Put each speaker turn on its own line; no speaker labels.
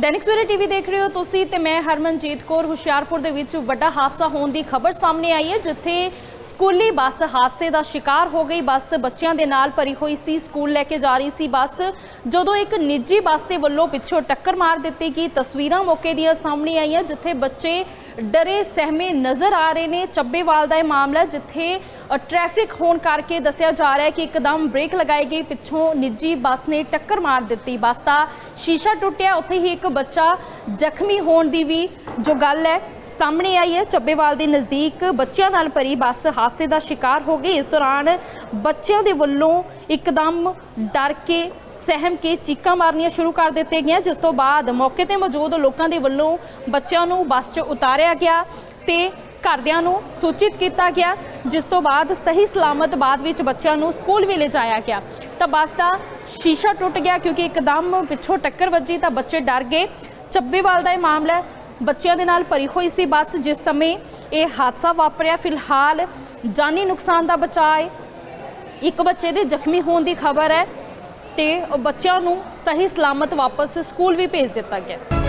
Dainik Savera TV ਦੇਖ ਰਹੇ ਹੋ ਤੁਸੀਂ ਤੇ ਮੈਂ ਹਰਮਨਜੀਤ ਕੌਰ, ਹੁਸ਼ਿਆਰਪੁਰ ਦੇ ਵਿੱਚ ਵੱਡਾ ਹਾਦਸਾ ਹੋਣ ਦੀ ਖਬਰ ਸਾਹਮਣੇ ਆਈ ਹੈ, ਜਿੱਥੇ ਸਕੂਲੀ ਬੱਸ ਹਾਦਸੇ ਦਾ ਸ਼ਿਕਾਰ ਹੋ ਗਈ। ਬੱਸ ਬੱਚਿਆਂ ਦੇ ਨਾਲ ਭਰੀ ਹੋਈ ਸੀ, ਸਕੂਲ ਲੈ ਕੇ ਜਾ ਰਹੀ ਸੀ ਬੱਸ। ਜਦੋਂ ਇੱਕ ਨਿੱਜੀ ਬੱਸ ਦੇ ਵੱਲੋਂ ਪਿੱਛੋਂ ਟੱਕਰ ਮਾਰ ਦਿੱਤੀ ਗਈ, ਤਸਵੀਰਾਂ ਮੌਕੇ ਦੀਆਂ ਸਾਹਮਣੇ ਆਈਆਂ, ਜਿੱਥੇ ਬੱਚੇ ਡਰੇ ਸਹਿਮੇ ਨਜ਼ਰ ਆ ਰਹੇ ਨੇ। ਚੱਬੇਵਾਲ ਦਾ ਇਹ ਮਾਮਲਾ ਜਿੱਥੇ ਅ, ਟ੍ਰੈਫਿਕ ਹੋਣ ਕਰਕੇ ਦੱਸਿਆ ਜਾ ਰਿਹਾ ਹੈ ਕਿ ਇੱਕਦਮ ਬ੍ਰੇਕ ਲਗਾਈ ਗਈ। ਪਿੱਛੋਂ ਨਿੱਜੀ ਬੱਸ ਨੇ ਟੱਕਰ ਮਾਰ ਦਿੱਤੀ। ਬੱਸ ਦਾ ਸ਼ੀਸ਼ਾ ਟੁੱਟਿਆ। ਉੱਥੇ ਹੀ ਇੱਕ ਬੱਚਾ ਜ਼ਖਮੀ ਹੋਣ ਦੀ ਵੀ ਜੋ ਗੱਲ ਹੈ ਸਾਹਮਣੇ ਆਈ ਹੈ। ਚੱਬੇਵਾਲ ਦੇ ਨਜ਼ਦੀਕ ਬੱਚਿਆਂ ਨਾਲ ਭਰੀ ਬੱਸ ਹਾਦਸੇ ਦਾ ਸ਼ਿਕਾਰ ਹੋ ਗਈ ਇਸ ਦੌਰਾਨ ਬੱਚਿਆਂ ਦੇ ਵੱਲੋਂ ਇੱਕਦਮ ਡਰ ਕੇ, ਸਹਿਮ ਕੇ ਚੀਕਾਂ ਮਾਰਨੀਆਂ ਸ਼ੁਰੂ ਕਰ ਦਿੱਤੇ ਗਈਆਂ, ਜਿਸ ਤੋਂ ਬਾਅਦ ਮੌਕੇ ਤੇ ਮੌਜੂਦ ਲੋਕਾਂ ਦੇ ਵੱਲੋਂ ਬੱਚਿਆਂ ਨੂੰ ਬੱਸ 'ਚ ਉਤਾਰਿਆ ਗਿਆ ਤੇ ਘਰਦਿਆਂ ਨੂੰ ਸੂਚਿਤ ਕੀਤਾ ਗਿਆ, ਜਿਸ ਤੋਂ ਬਾਅਦ ਸਹੀ ਸਲਾਮਤ ਬਾਅਦ ਵਿੱਚ ਬੱਚਿਆਂ ਨੂੰ ਸਕੂਲ ਵੀ ਲਿਜਾਇਆ ਗਿਆ। ਤਾਂ ਬੱਸ ਦਾ ਸ਼ੀਸ਼ਾ ਟੁੱਟ ਗਿਆ ਕਿਉਂਕਿ ਇੱਕਦਮ ਪਿੱਛੋਂ ਟੱਕਰ ਵੱਜੀ ਤਾਂ ਬੱਚੇ ਡਰ ਗਏ। ਚੱਬੇਵਾਲ ਦਾ ਇਹ ਮਾਮਲਾ ਬੱਚਿਆਂ ਦੇ ਨਾਲ ਭਰੀ ਹੋਈ ਸੀ ਬੱਸ, ਜਿਸ ਸਮੇਂ ਇਹ ਹਾਦਸਾ ਵਾਪਰਿਆ। ਫਿਲਹਾਲ ਜਾਨੀ ਨੁਕਸਾਨ ਦਾ ਬਚਾਅ ਹੈ। ਇੱਕ ਬੱਚੇ ਦੇ ਜ਼ਖਮੀ ਹੋਣ ਦੀ ਖਬਰ ਹੈ ਤੇ ਉਹ ਬੱਚਿਆਂ ਨੂੰ ਸਹੀ ਸਲਾਮਤ ਵਾਪਸ ਸਕੂਲ ਵੀ ਭੇਜ ਦਿੱਤਾ ਗਿਆ।